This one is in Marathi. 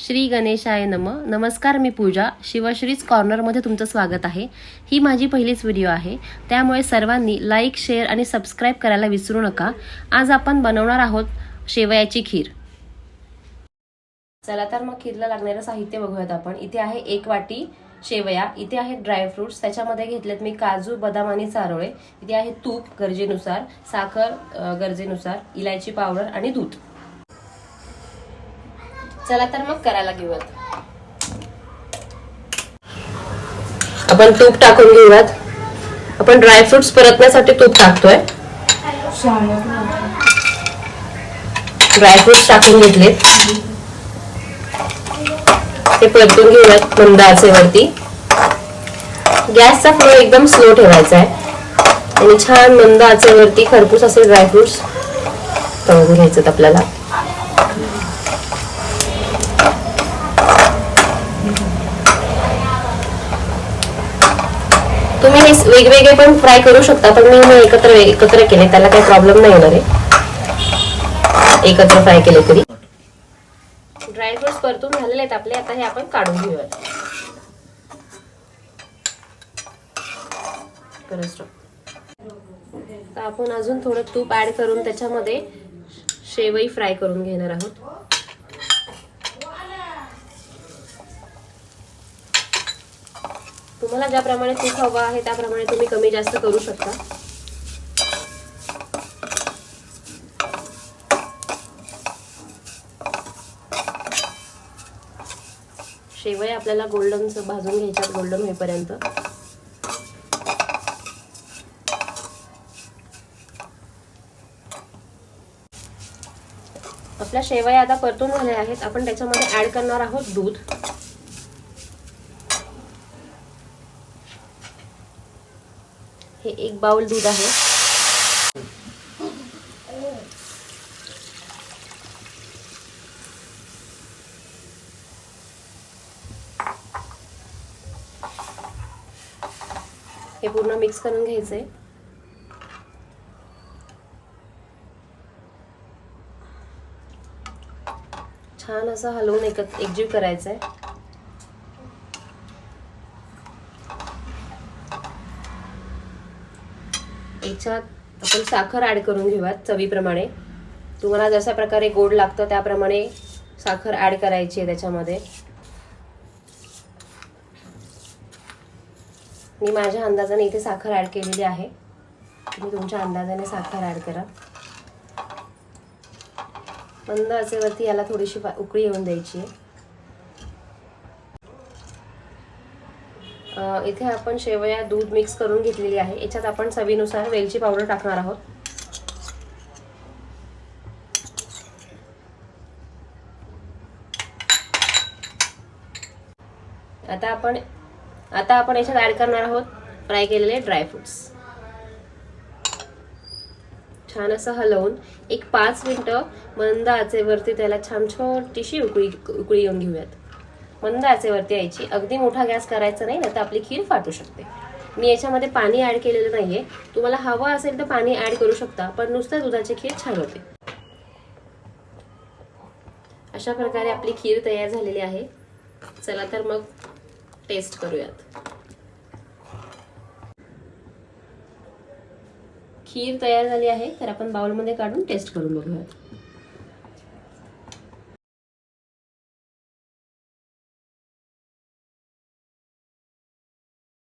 श्री गणेशाय नम. नमस्कार मी पूजा. शिवश्रीज कॉर्नरमध्ये तुमचं स्वागत आहे. ही माझी पहिलीच व्हिडिओ आहे. त्यामुळे सर्वांनी लाईक शेअर आणि सबस्क्राईब करायला विसरू नका. आज आपण बनवणार आहोत शेवयाची खीर. चला तर मग खीरला लागणारं साहित्य बघूयात आपण. इथे आहे एक वाटी शेवया इथे आहेत ड्रायफ्रुट्स त्याच्यामध्ये घेतलेत मी काजू बदाम आणि चारोळे इथे आहे तूप गरजेनुसार साखर गरजेनुसार इलायची पावडर आणि दूध. चला तर मग करायला घेऊयात. आपण तूप टाकून घेऊयात. आपण ड्रायफ्रुट्स परतण्यासाठी तूप टाकतोय. ड्रायफ्रुट्स टाकून घेतलेत. ते परतून घेऊयात मंद आचेवरती गॅसचा फ्लो एकदम स्लो ठेवायचा आहे आणि छान मंद आचेवरती खरपूस असे ड्रायफ्रुट्स तळून घ्यायचं आपल्याला. तुम्ही हे वेगवेगळे पण फ्राय करू शकता पण मी हे एकत्र एकत्र केले त्याला काही प्रॉब्लेम नाही येणार आहे. एकत्र फ्राय केले तरी. ड्रायफ्रुट्स परतून झालेले आहेत आपले आता हे आपण काढून घेऊयात. आपण अजून थोडं तूप ऍड करून त्याच्यामध्ये शेवई फ्राय करून घेणार आहोत. तुम्हाला ज्याप्रमाणे तूप हवं आहे त्याप्रमाणे तुम्ही कमी जास्त करू शकता. शेवय आपल्याला गोल्डन भाजून घ्यायच्यात गोल्डन होईपर्यंत. आपल्या शेवया आता परतून झाल्या आहेत. आपण त्याच्यामध्ये ऍड करणार आहोत दूध. हे एक बाउल दूध आहे. हे पूर्ण मिक्स करून घ्यायचंय. छान असं हलवून एकत एकजीव करायचंय. याच्यात आपण साखर ॲड करून घेऊयात चवीप्रमाणे. तुम्हाला जशा प्रकारे गोड लागतं त्याप्रमाणे साखर ॲड करायची आहे त्याच्यामध्ये. मी माझ्या अंदाजाने इथे साखर ॲड केलेली आहे. तुम्ही तुमच्या अंदाजाने साखर ॲड करा. मंद असेवरती याला थोडीशी उकळी येऊन द्यायची आहे. इथे आपण शेवया दूध मिक्स करून घेतलेली आहे. याच्यात आपण चवीनुसार वेलची पावडर टाकणार आहोत. आता आपण आता आपण याच्यात ॲड करणार आहोत फ्राय केलेले ड्रायफ्रुट्स छान असं हलवून एक पाच मिनिटं मंद आचेवरती त्याला छान छोटीशी उकळी उकळी येऊन घेऊयात. मंद आचेवरती यायची. अगदी मोठा गॅस करायचा नाही ना तर आपली खीर फाटू शकते. मी याच्यामध्ये पाणी ऍड केलेलं नाहीये. तुम्हाला हवं असेल तर पाणी ऍड करू शकता पण नुसतं दुधाची खीर छान होते. अशा प्रकारे आपली खीर तयार झालेली आहे. चला तर मग टेस्ट करूयात. खीर तयार झाली आहे तर आपण बाउलमध्ये काढून टेस्ट करून बघूयात.